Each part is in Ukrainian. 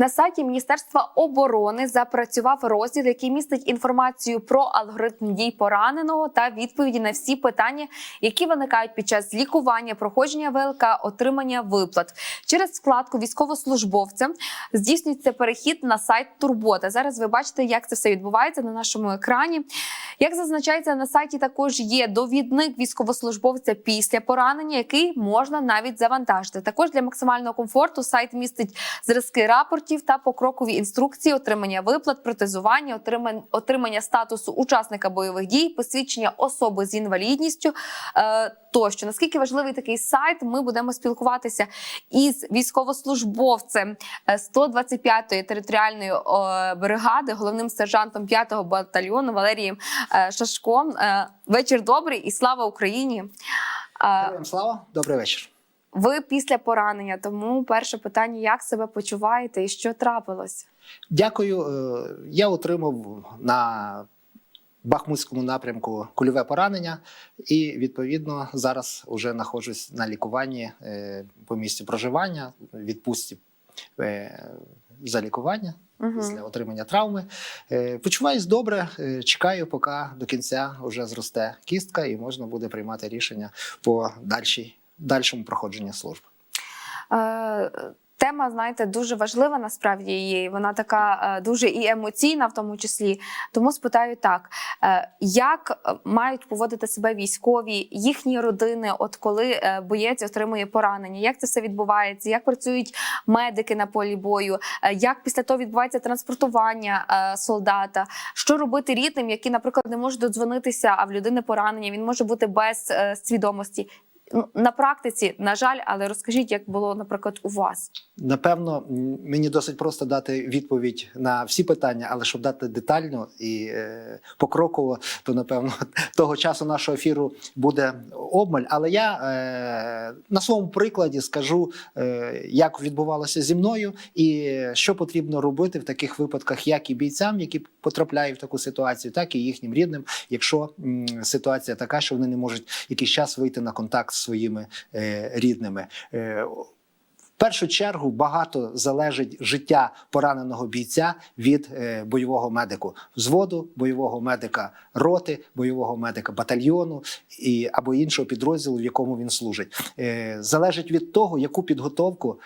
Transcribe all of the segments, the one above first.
На сайті Міністерства оборони запрацював розділ, який містить інформацію про алгоритм дій пораненого та відповіді на всі питання, які виникають під час лікування, проходження ВЛК, отримання виплат. Через вкладку військовослужбовця здійснюється перехід на сайт Турбота. Зараз ви бачите, як це все відбувається на нашому екрані. Як зазначається на сайті, також є довідник військовослужбовця після поранення, який можна навіть завантажити. Також для максимального комфорту сайт містить зразки рапортів та покрокові інструкції отримання виплат, протезування, отримання, статусу учасника бойових дій, посвідчення особи з інвалідністю е, тощо. Наскільки важливий такий сайт, ми будемо спілкуватися із військовослужбовцем е, 125-ї територіальної е, бригади, головним сержантом 5-го батальйону Валерієм е, Шашком. Вечір добрий і слава Україні! Слава, добрий вечір. Ви після поранення, тому перше питання: як себе почуваєте і що трапилось? Дякую. Е, Я отримав на Бахмутському напрямку кульове поранення, і відповідно зараз вже знаходжусь на лікуванні е, по місці проживання, відпустці е, за лікування Угу. після отримання травми. Почуваюсь добре. Чекаю, поки до кінця вже зросте кістка, і можна буде приймати рішення по дальшій, дальшому проходженню служби. Е, Тема, знаєте, дуже важлива насправді і Вона така е, дуже і емоційна, в тому числі. Тому спитаю так: е, як мають поводити себе військові, їхні родини, от коли боєць отримує поранення? Як це все відбувається? Як працюють медики на полі бою? Як після того відбувається транспортування солдата? Що робити рідним, які, наприклад, не можуть додзвонитися, а в людини поранення? Він може бути без свідомості. Ну, На практиці, на жаль, але розкажіть, як було, наприклад, у вас. Напевно, мені досить просто дати відповідь на всі питання, але щоб дати детально і е, покроково, то напевно того часу нашого ефіру буде обмаль. Але я е, на своєму прикладі скажу, е, як відбувалося зі мною, і що потрібно робити в таких випадках, як і бійцям, які потрапляють в таку ситуацію, так і їхнім рідним, якщо м, ситуація така, що вони не можуть якийсь час вийти на контакт своїми е, рідними. Е, першу чергу багато залежить життя пораненого бійця від е, бойового медику, взводу, бойового медика роти, бойового медика батальйону і або іншого підрозділу, в якому він служить. Е, залежить від того, яку підготовку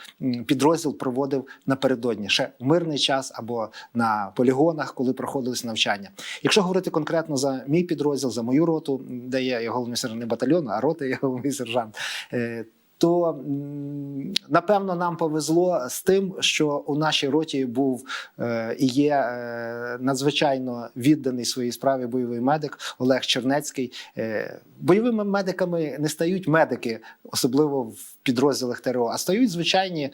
підрозділ проводив напередодні, ще в мирний час або на полігонах, коли проходились навчання. Якщо говорити конкретно за мій підрозділ, за мою роту, де я є головний сержант не батальйону, а роти є головний сержант. То напевно нам повезло з тим, що у нашій роті був е, і є е, надзвичайно відданий своїй справі бойовий медик Олег Чернецький. Е, бойовими медиками не стають медики, особливо в підрозділах ТРО, а стають звичайні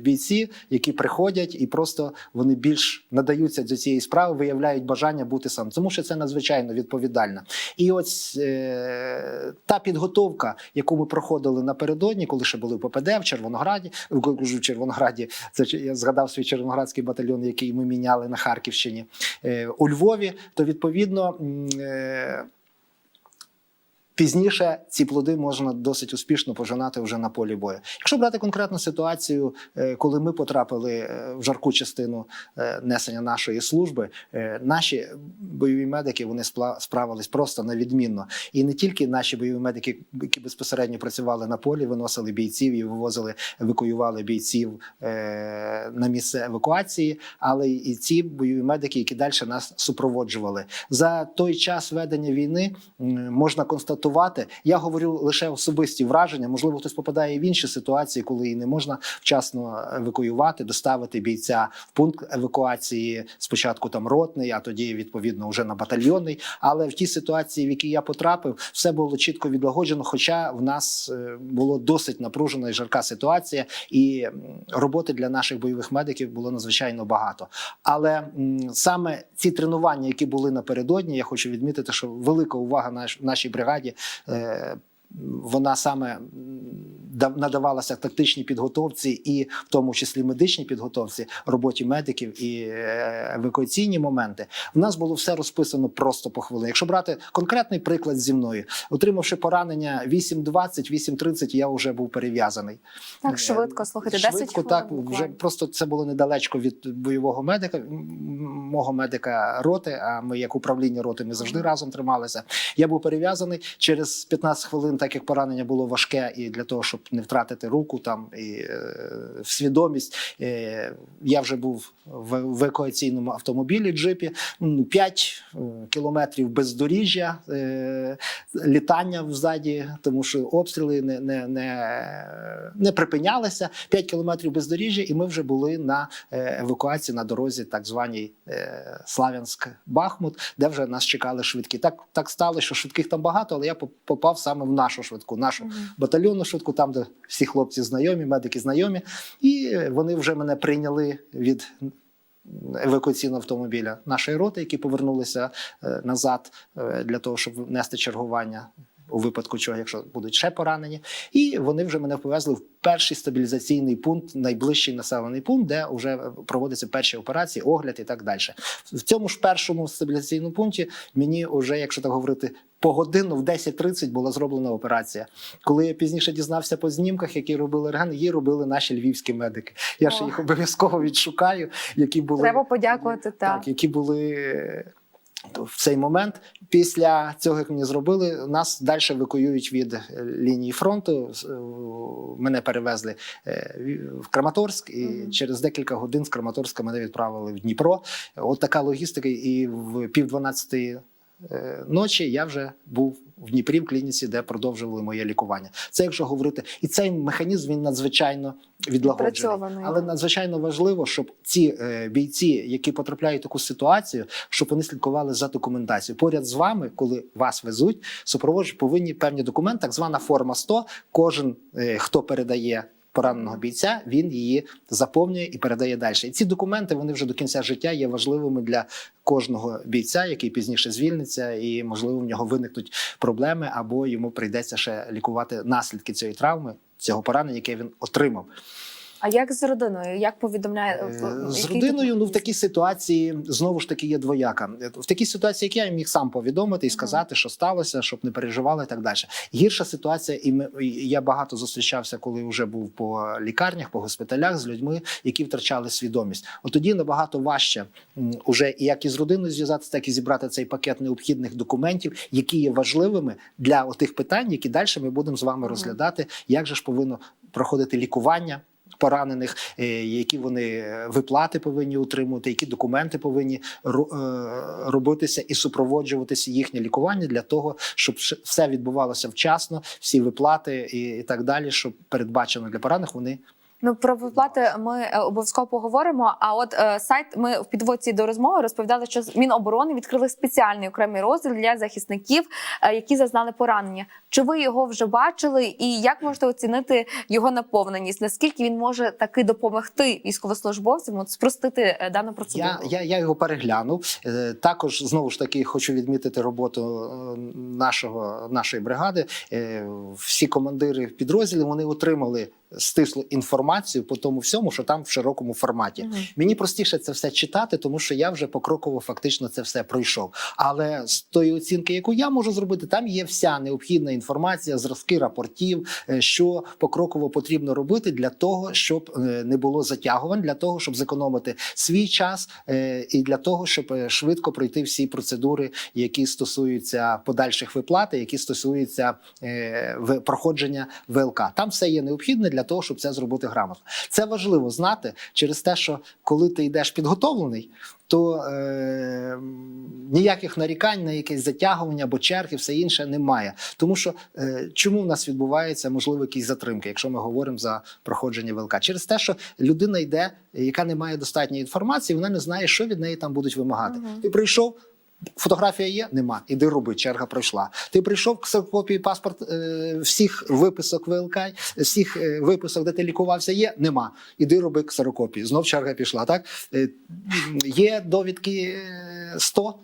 бійці, які приходять і просто вони більш надаються до цієї справи, виявляють бажання бути сам, тому що це надзвичайно відповідально. І ось та підготовка, яку ми проходили напередодні, коли ще були в ППД в Червонограді, кажу, в Червонограді, це я згадав свій червоноградський батальйон, який ми міняли на Харківщині е, у Львові, то відповідно. Пізніше ці плоди можна досить успішно пожинати вже на полі бою. Якщо брати конкретну ситуацію, е, коли ми потрапили е, в жарку частину е, несення нашої служби, наші бойові медики вони справились просто невідмінно. І не тільки наші бойові медики, які безпосередньо працювали на полі, виносили бійців і вивозили, евакуювали бійців на місце евакуації, але і ці бойові медики, які далі нас супроводжували за той час ведення війни, можна констатувати. Я говорю лише особисті враження. Можливо, хтось попадає в інші ситуації, коли і не можна вчасно евакуювати, доставити бійця в пункт евакуації. Спочатку там ротний, а тоді відповідно вже на батальйонний. Але в тій ситуації, в якій я потрапив, все було чітко відлагоджено. Хоча в нас е, було досить напружена і жарка ситуація, і роботи для наших бойових медиків було надзвичайно багато. Але саме ці тренування, які були напередодні, я хочу відмітити, що велика увага наш, нашій бригаді е, вона саме надавалася тактичній підготовці, і в тому числі медичній підготовці, роботі медиків і е, евакуаційні моменти. В нас було все розписано просто по хвилині. Якщо брати конкретний приклад зі мною, отримавши поранення 8.20, 8.30, я вже був перев'язаний. Так Е, швидко, слухайте, 10 Швидко, хвилин так буквально. вже просто це було недалечко від бойового медика, мого медика роти. А ми, як управління роти, ми завжди Мгм. разом трималися. Я був перев'язаний через 15 хвилин, так як поранення було важке, і для того, щоб не втратити руку там і е, свідомість. Е, я вже був в в евакуаційному автомобілі джипі. 5 кілометрів бездоріжжя, е, літання взаді, тому що обстріли не, не, не, не припинялися. 5 кілометрів бездоріжжя, і ми вже були на е, евакуації на дорозі, так званій е, Славянськ-Бахмут, де вже нас чекали швидкі. Так, так стало, що швидких там багато, але я попав саме в нашу швидку, нашу Мгм. батальйонну швидку, там, де всі хлопці знайомі, медики знайомі, і вони вже мене прийняли від. Евакуаційного автомобіля нашої роти, які повернулися е, назад е, для того, щоб нести чергування у випадку чого, якщо будуть ще поранені, і вони вже мене повезли в перший стабілізаційний пункт, найближчий населений пункт, де вже проводяться перші операції, огляд і так далі. В цьому ж першому стабілізаційному пункті мені вже, якщо так говорити, погодинно в 10.30 була зроблена операція. Коли я пізніше дізнався по знімках, які робили рентген, її робили наші львівські медики. Я ще їх обов'язково відшукаю, які були Треба подякувати. Так. так, які були в цей момент. Після цього, як мені зробили, нас далі евакуюють від е, лінії фронту. Е, Мене перевезли е, в Краматорськ, і Мгм. через декілька годин з Краматорська мене відправили в Дніпро. От така логістика. І в пів дванадцятої ночі я вже був в Дніпрі в клініці, де продовжували моє лікування. Це якщо говорити, і цей механізм він надзвичайно відлагоджений. Але надзвичайно важливо, щоб ці е, бійці, які потрапляють в таку ситуацію, щоб вони слідкували за документацією. Поряд з вами, коли вас везуть, супроводжують повинні певні документи, так звана форма 100. Кожен е, хто передає. Пораненого бійця він її заповнює і передає далі. І ці документи вони вже до кінця життя є важливими для кожного бійця, який пізніше звільниться, і можливо в нього виникнуть проблеми, або йому прийдеться ще лікувати наслідки цієї травми, цього поранення, яке він отримав. А як з родиною? Як повідомляє Е, З родиною, ну в такій ситуації знову ж таки є двояка. В такій ситуації, як я міг сам повідомити і сказати, що сталося, щоб не переживали і так далі. Гірша ситуація, і ми я багато зустрічався, коли вже був по лікарнях, по госпіталях з людьми, які втрачали свідомість. От тоді набагато важче уже і як із родиною зв'язатися, так і зібрати цей пакет необхідних документів, які є важливими для отих питань, які далі ми будемо з вами розглядати, як же ж повинно проходити лікування поранених, е, які вони е, виплати повинні утримувати, які документи повинні е, робитися і супроводжуватися їхнє лікування для того, щоб все відбувалося вчасно, всі виплати і так далі, щоб передбачено для поранених, вони Ну про виплати ми е, обов'язково поговоримо. А от е, сайт ми в підводці до розмови розповідали, що Міноборони відкрили спеціальний окремий розділ для захисників, е, які зазнали поранення. Чи ви його вже бачили? І як можете оцінити його наповненість? Наскільки він може таки допомогти військовослужбовцям от спростити е, дану процедуру? Я, я, я його переглянув. Е, Також знову ж таки хочу відмітити роботу е, нашого нашої бригади. Е, Всі командири підрозділів вони отримали стислу інформацію по тому всьому, що там в широкому форматі. Мгм. Мені простіше це все читати, тому що я вже покроково фактично це все пройшов. Але з тої оцінки, яку я можу зробити, там є вся необхідна інформація, зразки рапортів, е, що покроково потрібно робити для того, щоб е, не було затягувань, для того, щоб зекономити свій час, е, і для того, щоб швидко пройти всі процедури, які стосуються подальших виплат, які стосуються проходження ВЛК. Там все є необхідне для того, щоб це зробити грамотно. Це важливо знати через те, що коли ти йдеш підготовлений, то е, ніяких нарікань на якесь затягування або черги, все інше немає. Тому що е, чому в нас відбувається можливо якісь затримки, якщо ми говоримо за проходження ВЛК? Через те, що людина йде, яка не має достатньої інформації, вона не знає, що від неї там будуть вимагати. Ти прийшов. Фотографія є, нема. Іди роби, черга пройшла. Ти прийшов ксерокопії паспорт е, всіх виписок ВЛК, всіх е, виписок, де ти лікувався, є, нема. Іди роби ксерокопії. Знов черга пішла. Так е, є довідки е, 100,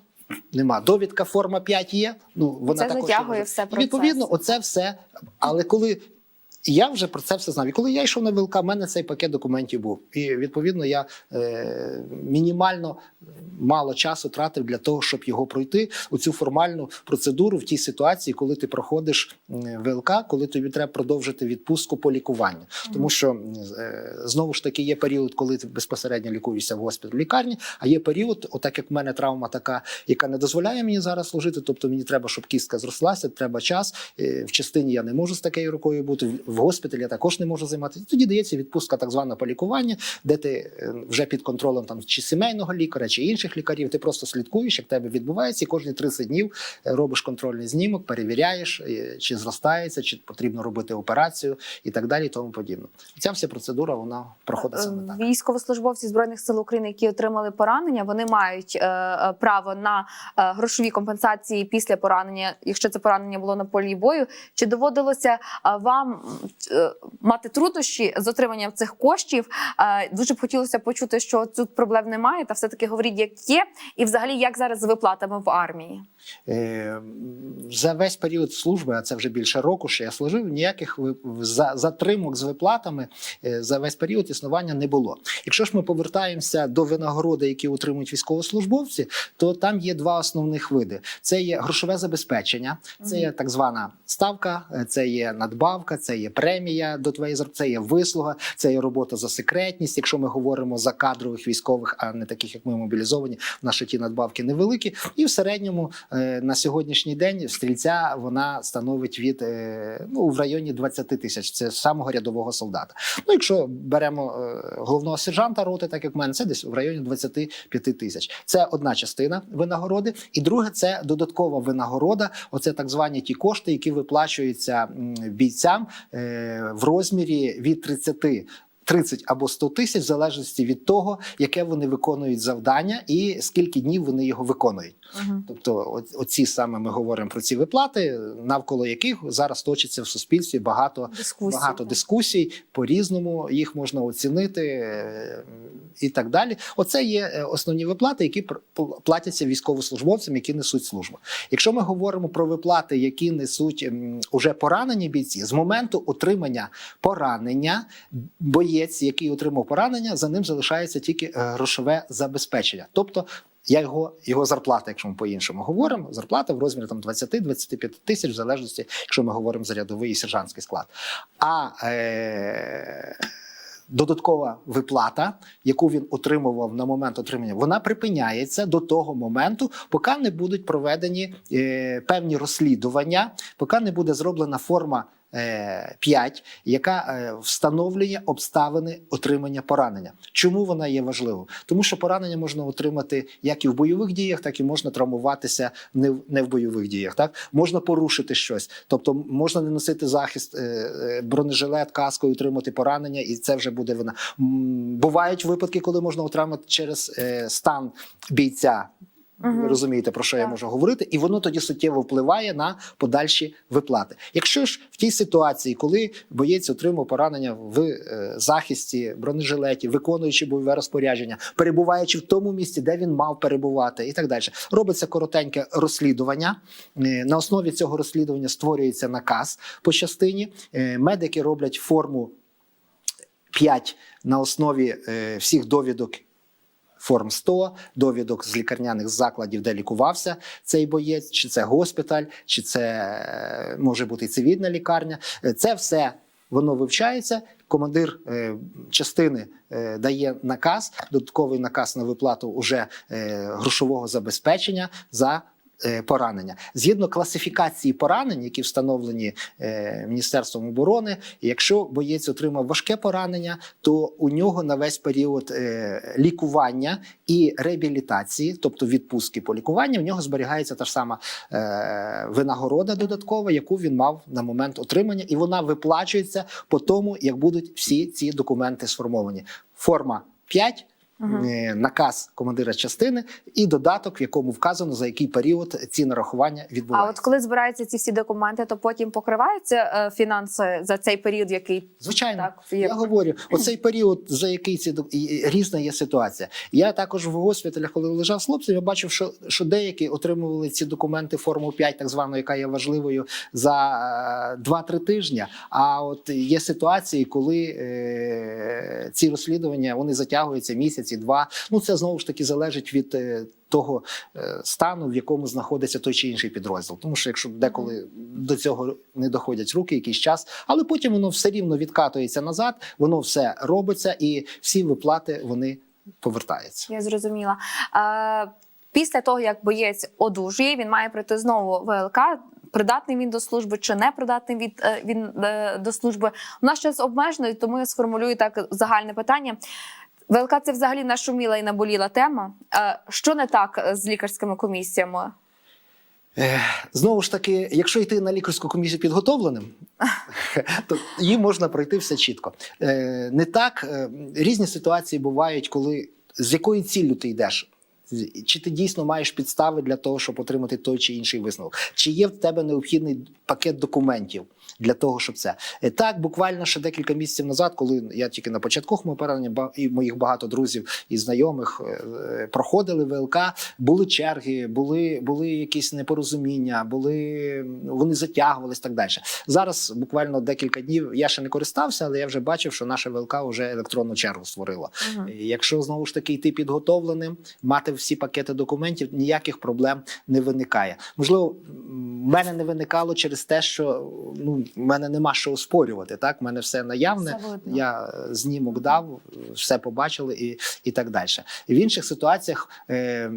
Нема. Довідка форма 5 є. Ну вона Це також затягує все І. Відповідно, оце все. Але коли я вже про це все знав. І коли я йшов на ВЛК, в мене цей пакет документів був. І відповідно я е, мінімально мало часу тратив для того, щоб його пройти у цю формальну процедуру в тій ситуації, коли ти проходиш ВЛК, коли тобі треба продовжити відпустку по лікуванню. Тому що е, знову ж таки є період, коли ти безпосередньо лікуєшся в госпіталі лікарні, а є період, отак як в мене травма така, яка не дозволяє мені зараз служити. Тобто мені треба, щоб кістка зрослася, треба час. Е, В частині я не можу з такою рукою бути. В- госпіталі я також не можу займатися. Тоді дається відпустка, так звана по лікуванню, де ти е, вже під контролем там чи сімейного лікаря, чи інших лікарів. Ти просто слідкуєш, як в тебе відбувається, і кожні 30 днів е, робиш контрольний знімок, перевіряєш, е, чи зростається, чи потрібно робити операцію і так далі. І тому подібне. Ця вся процедура вона проходить саме так. Військовослужбовці збройних сил України, які отримали поранення, вони мають е, право на е, грошові компенсації після поранення, якщо це поранення було на полі бою. Чи доводилося вам мати труднощі з отриманням цих коштів? Е, дуже б хотілося почути, що тут проблем немає, та все таки говоріть, як є, і взагалі як зараз з виплатами в армії. Е, За весь період служби, а це вже більше року, що я служив, ніяких затримок з виплатами е, за весь період існування не було. Якщо ж ми повертаємося до винагороди, які отримують військовослужбовці, то там є два основних види: це є грошове забезпечення, це є так звана ставка, е, це є надбавка, це є премія до твоєї зарплати, це є вислуга, це є робота за секретність. Якщо ми говоримо за кадрових військових, а не таких, як ми мобілізовані, наші ті надбавки невеликі. І в середньому е, на сьогоднішній день стрільця вона становить від е, ну в районі 20 тисяч. Це самого рядового солдата. Ну, якщо беремо е, головного сержанта роти, так як в мене, це десь в районі 25 тисяч. Це одна частина винагороди, і друге це додаткова винагорода. Оце так звані ті кошти, які виплачуються бійцям в розмірі від 30 30 або 100 тисяч, в залежності від того, яке вони виконують завдання і скільки днів вони його виконують. Угу. Тобто, оці саме ми говоримо про ці виплати, навколо яких зараз точиться в суспільстві багато Дискусії. багато дискусій. По різному їх можна оцінити е, і так далі. Оце є е, основні виплати, які платяться військовослужбовцям, які несуть службу. Якщо ми говоримо про виплати, які несуть уже поранені бійці, з моменту отримання поранення, боєць, який отримав поранення, за ним залишається тільки е, грошове забезпечення, тобто. Я його, його зарплата, якщо ми по-іншому говоримо, зарплата в розмірі там 20-25 тисяч, в залежності, якщо ми говоримо за рядовий і сержантський склад. А е, додаткова виплата, яку він отримував на момент отримання, вона припиняється до того моменту, поки не будуть проведені е, певні розслідування, поки не буде зроблена форма. Е, 5, яка е, встановлює обставини отримання поранення. Чому вона є важливою? Тому що поранення можна отримати як і в бойових діях, так і можна травмуватися не в, не в бойових діях. Так можна порушити щось, тобто можна не носити захист, е, е, бронежилет, каску і отримати поранення, і це вже буде вина. Бувають випадки, коли можна отримати через е, стан бійця. Ви розумієте, про що я можу говорити, і воно тоді суттєво впливає на подальші виплати. Якщо ж в тій ситуації, коли боєць отримав поранення в е, захисті бронежилеті, виконуючи бойове розпорядження, перебуваючи в тому місці, де він мав перебувати, і так далі, робиться коротеньке розслідування. Е, На основі цього розслідування створюється наказ по частині. Е, Медики роблять форму 5 на основі е, всіх довідок форм 100, довідок з лікарняних закладів, де лікувався цей боєць, чи це госпіталь, чи це е, може бути цивільна лікарня. Е, Це все воно вивчається. Командир е, частини дає наказ, додатковий наказ на виплату уже грошового забезпечення за. Е, Поранення згідно класифікації поранень, які встановлені е, Міністерством оборони, якщо боєць отримав важке поранення, то у нього на весь період е, лікування і реабілітації, тобто відпустки по лікуванню, в нього зберігається та ж сама винагорода додаткова, яку він мав на момент отримання, і вона виплачується по тому, як будуть всі ці документи сформовані. Форма 5 Мгм. е, наказ командира частини і додаток, в якому вказано за який період ці нарахування А от коли збираються ці всі документи, то потім покриваються е, фінанси за цей період, який Звичайно, так я говорю, оцей період, за який ці різна є ситуація. Я також в госпіталях, коли лежав з хлопцем, я бачив, що, що деякі отримували ці документи форму 5, так звану, яка є важливою за е, 2-3 тижні. А от є ситуації, коли е, ці розслідування вони затягуються місяці, два. Ну це знову ж таки залежить від. е, того е, стану, в якому знаходиться той чи інший підрозділ, тому що якщо деколи до цього не доходять руки якийсь час, але потім воно все рівно відкатується назад, воно все робиться, і всі виплати вони повертаються. Я зрозуміла. Е, після того, як боєць одужує, він має прийти знову ВЛК. Придатний він до служби чи не придатний від е, він до служби. У нас час обмежено, і тому я сформулюю так загальне питання. ВЛК це взагалі нашуміла і наболіла тема. Е, що не так з лікарськими комісіями? Е, Знову ж таки, якщо йти на лікарську комісію підготовленим, то її можна пройти все чітко. Е, Не так е, різні ситуації бувають, коли з якою ціллю ти йдеш. Чи ти дійсно маєш підстави для того, щоб отримати той чи інший висновок? Чи є в тебе необхідний пакет документів для того, щоб це Е, так? Буквально ще декілька місяців назад, коли я тільки на початку мого поранення, і моїх багато друзів і знайомих е, е, проходили ВЛК, були черги, були, були якісь непорозуміння, були вони затягувались так далі. Зараз буквально декілька днів я ще не користався, але я вже бачив, що наша ВЛК вже електронну чергу створила. І Якщо знову ж таки йти підготовленим, мати всі пакети документів, ніяких проблем не виникає. Можливо, в мене не виникало через те, що ну в мене нема що оспорювати. Так, в мене все наявне. Все. Я знімок дав, все побачили і, і так далі. В інших ситуаціях е,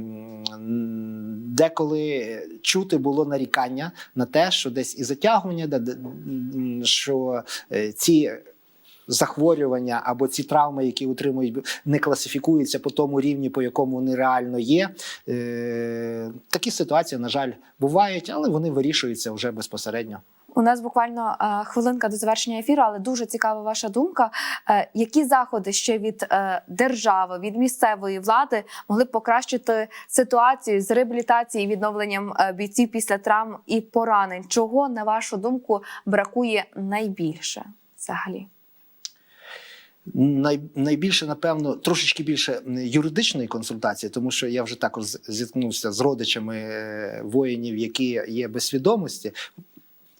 деколи чути було нарікання на те, що десь і затягування, де- де- що е, ці. Захворювання або ці травми, які отримують, не класифікуються по тому рівні, по якому вони реально є. Е, такі ситуації, на жаль, бувають, але вони вирішуються вже безпосередньо. У нас буквально е, хвилинка до завершення ефіру, але дуже цікава ваша думка. Е, які заходи ще від держави, від місцевої влади могли б покращити ситуацію з реабілітацією і відновленням бійців після травм і поранень? Чого, на вашу думку, бракує найбільше взагалі? Най, найбільше, напевно, трошечки більше юридичної консультації, тому що я вже також зіткнувся з родичами е, воїнів, які є без свідомості.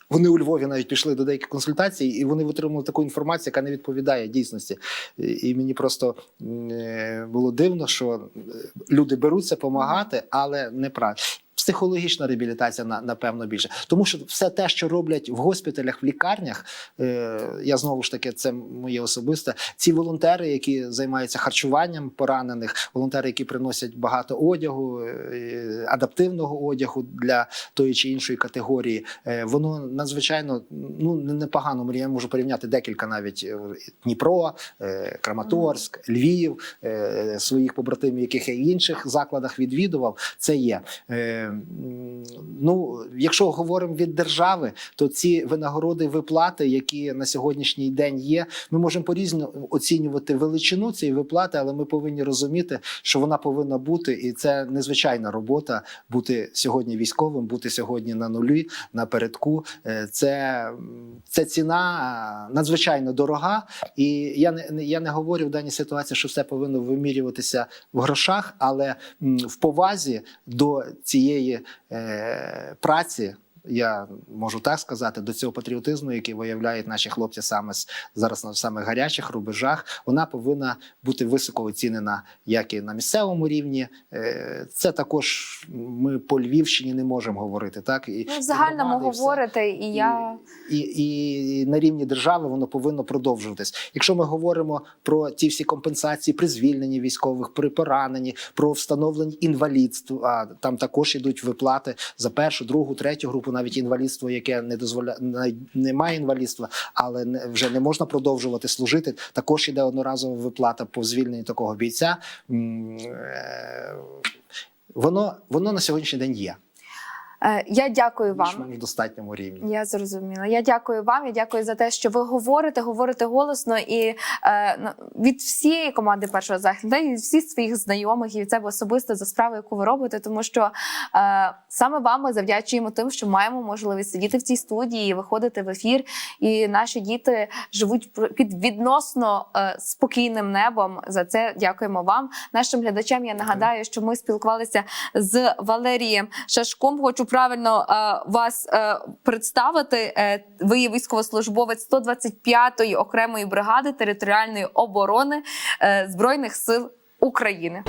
Вони у Львові навіть пішли до деяких консультацій, і вони отримали таку інформацію, яка не відповідає дійсності. І мені просто е, було дивно, що е, люди беруться допомагати, але неправильно. Психологічна реабілітація на- напевно більше, тому що все те, що роблять в госпіталях, в лікарнях, е, я знову ж таки, це моє особисте. Ці волонтери, які займаються харчуванням поранених, волонтери, які приносять багато одягу, е, адаптивного одягу для тої чи іншої категорії, е, воно надзвичайно ну непогано. Я можу порівняти декілька навіть е, Дніпро, е, Краматорськ, Львів, е, своїх побратимів, яких я в інших закладах відвідував. Це є. Е, Ну, якщо говоримо від держави, то ці винагороди, виплати, які на сьогоднішній день є, ми можемо по-різному оцінювати величину цієї виплати, але ми повинні розуміти, що вона повинна бути, і це незвичайна робота бути сьогодні військовим, бути сьогодні на нулі, на передку. Е, Це, це ціна е, надзвичайно дорога, і я не- я не говорю в даній ситуації, що все повинно вимірюватися в грошах, але в повазі до цієї е, праці. Я можу так сказати, до цього патріотизму, який виявляють наші хлопці саме зараз на самих гарячих рубежах, вона повинна бути високо оцінена як і на місцевому рівні. Е, Це також ми по Львівщині не можемо говорити. Так і Ну, в загальному і говорите, і я і, і на рівні держави воно повинно продовжуватись. Якщо ми говоримо про ті всі компенсації при звільненні військових, при пораненні, про встановлення інвалідства, там також ідуть виплати за першу, другу, третю групу, навіть інвалідство, яке не дозволяє не має інвалідства, але вже не можна продовжувати служити. Також іде одноразова виплата по звільненню такого бійця. Е, Воно, воно на сьогоднішній день є. Е, Я дякую вам. більш-менш достатньому рівні. Я зрозуміла. Я дякую вам. Я дякую за те, що ви говорите, говорите голосно і е, від всієї команди першого захисту, та й від всіх своїх знайомих і від себе особисто за справу, яку ви робите, тому що е, саме вам ми завдячуємо тим, що маємо можливість сидіти в цій студії, виходити в ефір, і наші діти живуть під відносно е, спокійним небом. За це дякуємо вам. Нашим глядачам я нагадаю, що ми спілкувалися з Валерієм Шашком. Хочу правильно е, вас е, представити. Е, ви є військовослужбовець 125-ї окремої бригади територіальної оборони збройних сил України.